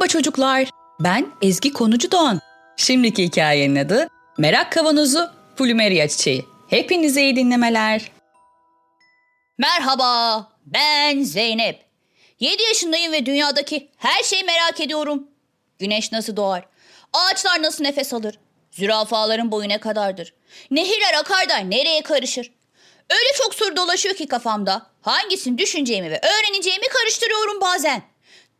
Merhaba çocuklar. Ben Ezgi Konucu Doğan. Şimdiki hikayenin adı Merak Kavanozu Plumeria Çiçeği. Hepinize iyi dinlemeler. Merhaba, ben Zeynep. 7 yaşındayım ve dünyadaki her şeyi merak ediyorum. Güneş nasıl doğar? Ağaçlar nasıl nefes alır? Zürafaların boyu ne kadardır? Nehirler akar da nereye karışır? Öyle çok soru dolaşıyor ki kafamda. Hangisini düşüneceğimi ve öğreneceğimi karıştırıyorum bazen.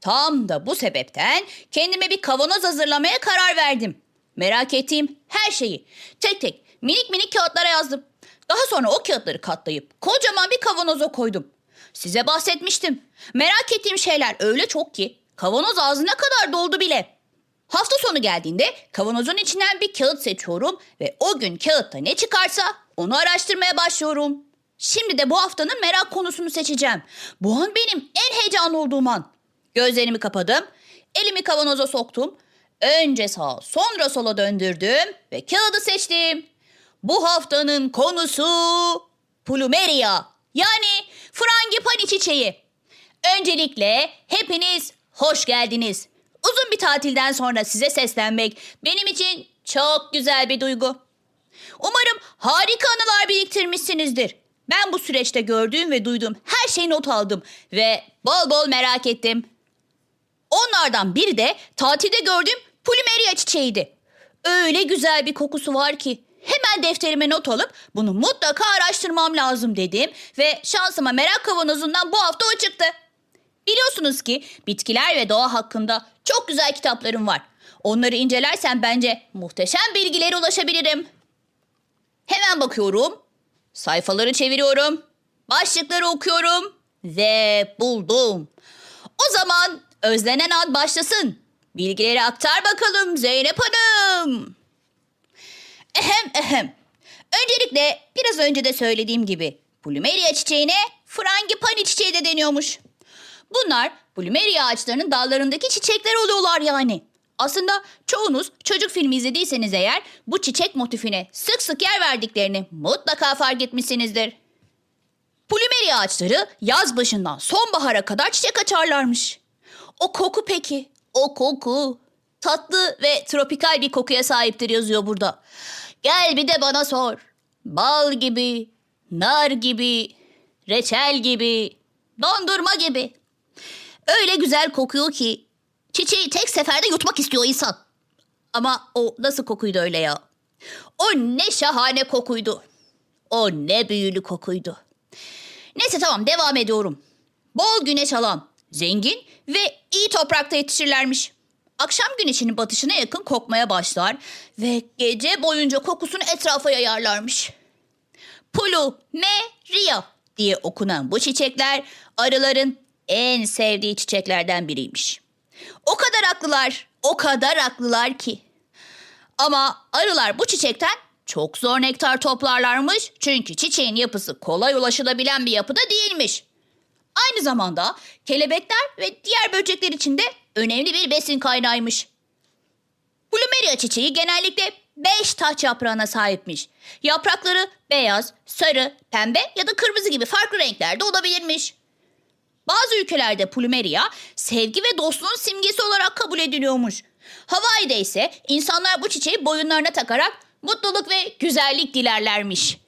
Tam da bu sebepten kendime bir kavanoz hazırlamaya karar verdim. Merak ettiğim her şeyi tek tek minik minik kağıtlara yazdım. Daha sonra o kağıtları katlayıp kocaman bir kavanoza koydum. Size bahsetmiştim. Merak ettiğim şeyler öyle çok ki kavanoz ağzına kadar doldu bile. Hafta sonu geldiğinde kavanozun içinden bir kağıt seçiyorum ve o gün kağıtta ne çıkarsa onu araştırmaya başlıyorum. Şimdi de bu haftanın merak konusunu seçeceğim. Bu an benim en heyecanlı olduğum an. Gözlerimi kapadım, elimi kavanoza soktum. Önce sağa sonra sola döndürdüm ve kağıdı seçtim. Bu haftanın konusu Plumeria yani frangipani çiçeği. Öncelikle hepiniz hoş geldiniz. Uzun bir tatilden sonra size seslenmek benim için çok güzel bir duygu. Umarım harika anılar biriktirmişsinizdir. Ben bu süreçte gördüğüm ve duyduğum her şeyi not aldım ve bol bol merak ettim. Onlardan biri de tatilde gördüğüm Plumeria çiçeğiydi. Öyle güzel bir kokusu var ki hemen defterime not alıp bunu mutlaka araştırmam lazım dedim ve şansıma merak kavanozundan bu hafta o çıktı. Biliyorsunuz ki bitkiler ve doğa hakkında çok güzel kitaplarım var. Onları incelersen bence muhteşem bilgilere ulaşabilirim. Hemen bakıyorum. Sayfaları çeviriyorum. Başlıkları okuyorum. Ve buldum. O zaman özlenen an başlasın. Bilgileri aktar bakalım Zeynep Hanım. Ehem ehem. Öncelikle biraz önce de söylediğim gibi Plumeria çiçeğine frangipani çiçeği de deniyormuş. Bunlar Plumeria ağaçlarının dallarındaki çiçekler oluyorlar yani. Aslında çoğunuz çocuk filmi izlediyseniz eğer bu çiçek motifine sık sık yer verdiklerini mutlaka fark etmişsinizdir. Plumeria ağaçları yaz başından sonbahara kadar çiçek açarlarmış. O koku peki? O koku. Tatlı ve tropikal bir kokuya sahiptir yazıyor burada. Gel bir de bana sor. Bal gibi, nar gibi, reçel gibi, dondurma gibi. Öyle güzel kokuyor ki çiçeği tek seferde yutmak istiyor insan. Ama o nasıl kokuydu öyle ya? O ne şahane kokuydu. O ne büyülü kokuydu. Neyse tamam devam ediyorum. Bol güneş alan, zengin ve iyi toprakta yetişirlermiş. Akşam güneşinin batışına yakın kokmaya başlar ve gece boyunca kokusunu etrafa yayarlarmış. Plumeria diye okunan bu çiçekler arıların en sevdiği çiçeklerden biriymiş. O kadar haklılar, o kadar haklılar ki. Ama arılar bu çiçekten çok zor nektar toplarlarmış. Çünkü çiçeğin yapısı kolay ulaşılabilen bir yapıda değilmiş. Aynı zamanda kelebekler ve diğer böcekler için de önemli bir besin kaynağıymış. Plumeria çiçeği genellikle 5 taç yaprağına sahipmiş. Yaprakları beyaz, sarı, pembe ya da kırmızı gibi farklı renklerde olabilirmiş. Bazı ülkelerde plumeria sevgi ve dostluğun simgesi olarak kabul ediliyormuş. Hawaii'de ise insanlar bu çiçeği boyunlarına takarak mutluluk ve güzellik dilerlermiş.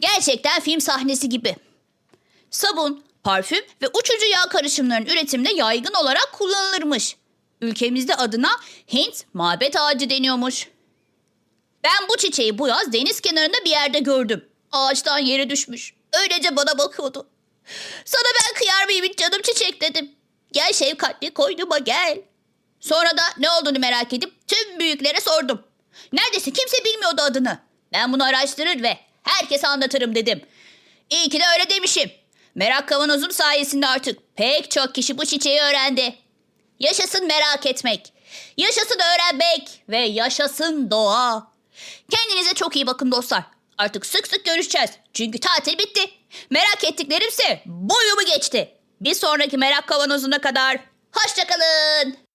Gerçekten film sahnesi gibi. Sabun, parfüm ve uçucu yağ karışımlarının üretiminde yaygın olarak kullanılırmış. Ülkemizde adına Hint mabet ağacı deniyormuş. Ben bu çiçeği bu yaz deniz kenarında bir yerde gördüm. Ağaçtan yere düşmüş. Öylece bana bakıyordu. Sana ben kıyar mıyım canım çiçek dedim. Gel şefkatli koynuma gel. Sonra da ne olduğunu merak edip tüm büyüklere sordum. Neredeyse kimse bilmiyordu adını. Ben bunu araştırır ve herkese anlatırım dedim. İyi ki de öyle demişim. Merak kavanozum sayesinde artık pek çok kişi bu çiçeği öğrendi. Yaşasın merak etmek. Yaşasın öğrenmek ve yaşasın doğa. Kendinize çok iyi bakın dostlar. Artık sık sık görüşeceğiz. Çünkü tatil bitti. Merak ettiklerimse boyumu geçti. Bir sonraki merak kavanozuna kadar hoşçakalın.